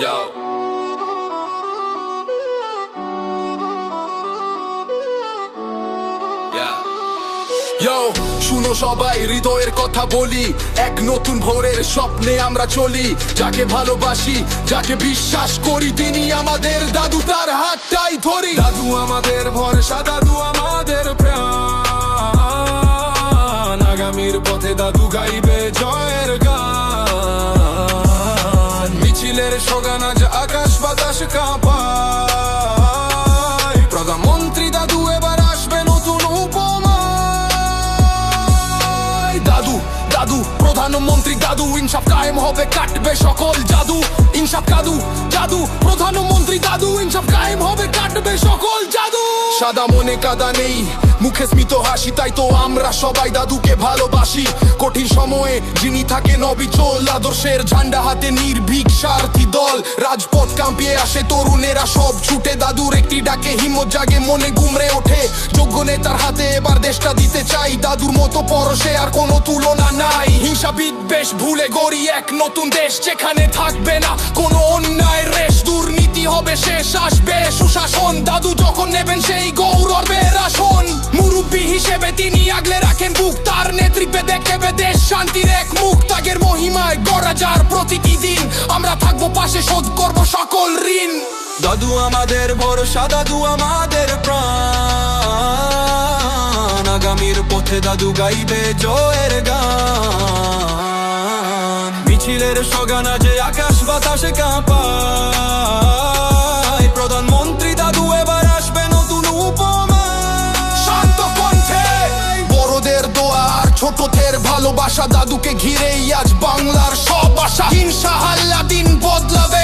Yo. শুনো সবাই, হৃদয়ের কথা বলি। এক নতুন ভোরের স্বপ্নে আমরা চলি। যাকে ভালোবাসি, যাকে বিশ্বাস করি, তিনি আমাদের দাদু তার হাতটাই ধরি। দাদু আমাদের ভরসা, দাদু আমাদের প্রাণ। আগামীর পথে দাদু গাইবে জয়ের গান। মিছিলের সগান আজ আকাশ বাতাস কাঁপায়। প্রধানমন্ত্রী দাদু এবার আসবে নতুন উপমায়। দাদু দাদু প্রধানমন্ত্রী দাদু, ইনসাফ কায়েম হবে, কাটবে সকল জাদু। ইনসাফ কাদু, জাদু প্রধানমন্ত্রী দাদু, ইনসাফ কায়েম হবে, কাটবে সকল জাদু। সাদা মনে কাদা নেই মুখে স্মিত হাসি, তাই তো আমরা সবাই দাদুকে ভালোবাসি। কঠিন সময়ে যিনি থাকে নবিচল আদর্শের ঝান্ডা হাতে নির্ভীক সারথি দল। রাজপথ কাঁপিয়ে আসে তরুণেরা, সব ছুটে দাদুর একটি ডাকে হিম্মত জাগে, মনে গুমরে ওঠে। যোগ্য নেতার হাতে এবার দেশটা দিতে চাই, দাদুর মতো পরশে আর কোনো তুলনা নাই। হিংসা বিদ্বেষ ভুলে গড়ি এক নতুন দেশ, যেখানে থাকবে না কোনো অন্যায় রেশ। দুর্নীতি হবে শেষ, আসবে সুশাসন, দাদু যখন নেবেন সেই মুরব্বী হিসেবে তিনি আগলে রাখেন বুক। তার নেতৃত্বে দেখবে দেশ শান্তির এক মুখ। ত্যাগের মহিমায় গড়া যার প্রতিটি দিন। আমরা থাকব পাশে, শোধ করব সকল ঋণ। দাদু আমাদের ভরসা, দাদু আমাদের প্রাণ। আগামীর পথে দাদু গাইবে জয়ের গান। মিছিলের সগান যে আকাশ বাতাসে কাঁপায় পথের ভালোবাসা দাদুকে ঘিরেই আজ বাংলার সব আশা। হিংসা হাল্লা দিন বদলাবে।